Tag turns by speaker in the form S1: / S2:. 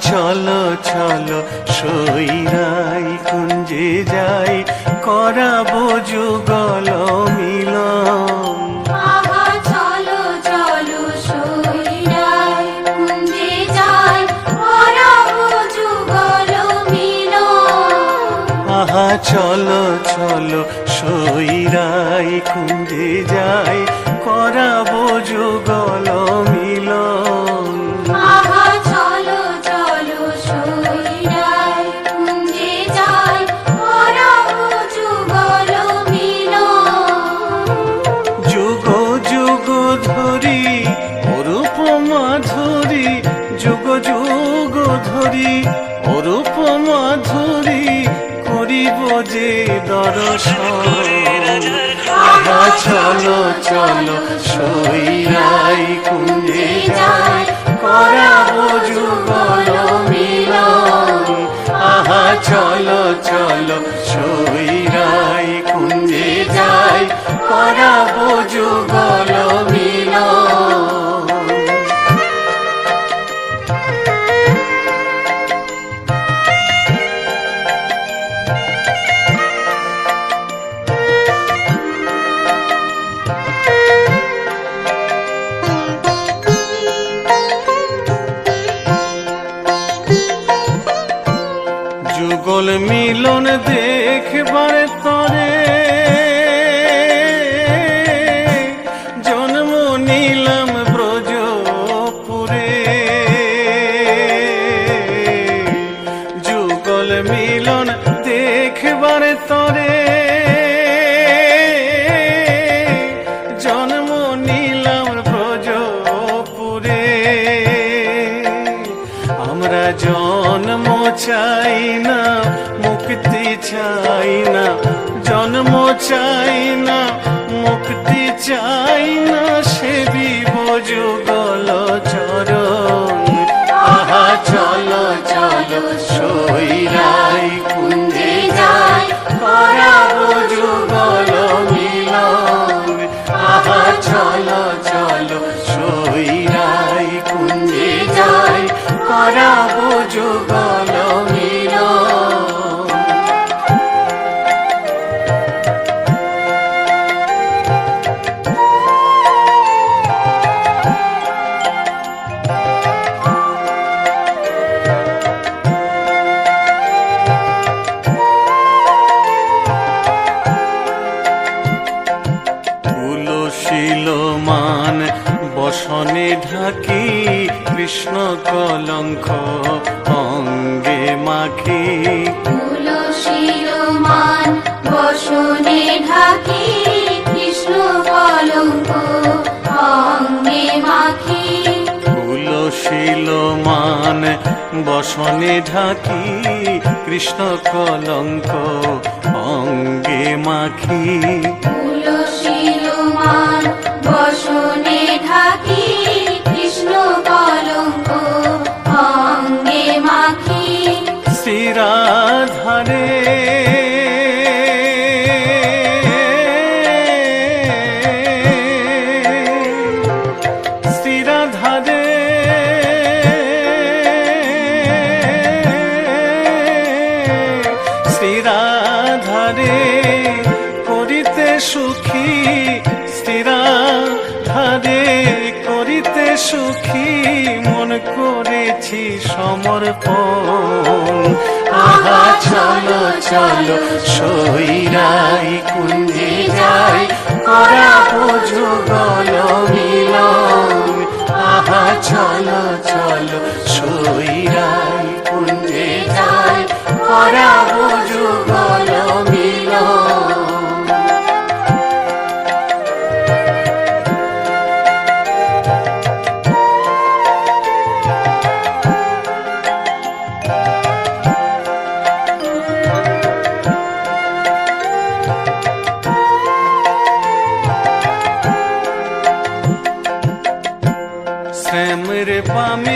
S1: চলো
S2: চলো সইরাই কুঞ্জে যাই করাবো যুগল মিলন।
S1: আহা চলো চলো সইরাই কুঞ্জে যাই করাবো যুগল মিলন। মাধুরী করিব যে দর্শন। চলো চলো সইরাই কুঞ্জে যাই। করাবো যুগল মিলন। আহা চলো চলো সইরাই যুগল মিলন দেখবার চাই না মুক্তি চাই না জন্ম চাই না মুক্তি চাই না সে যুগল চরণ বসনে ঢাকি কৃষ্ণ কলঙ্ক অঙ্গে মাখি।
S2: মান বসনে ঢাকি কৃষ্ণ কলঙ্ক অঙ্গে মাখি।
S1: মান বসনে ঢাকি কৃষ্ণ কলঙ্ক অঙ্গে মাখি।
S2: মান বসনে ঢাকি
S1: শিরাধারে করিতে সুখী শিরাধারে করিতে সুখী মন করেছি সমর্পণ। আহা, চলো চলো সইরাই কুঞ্জে যাই করাবো যুগল মিলন। আহা, চলো চলো সইরাই কুঞ্জে যাই করাবো রে পামে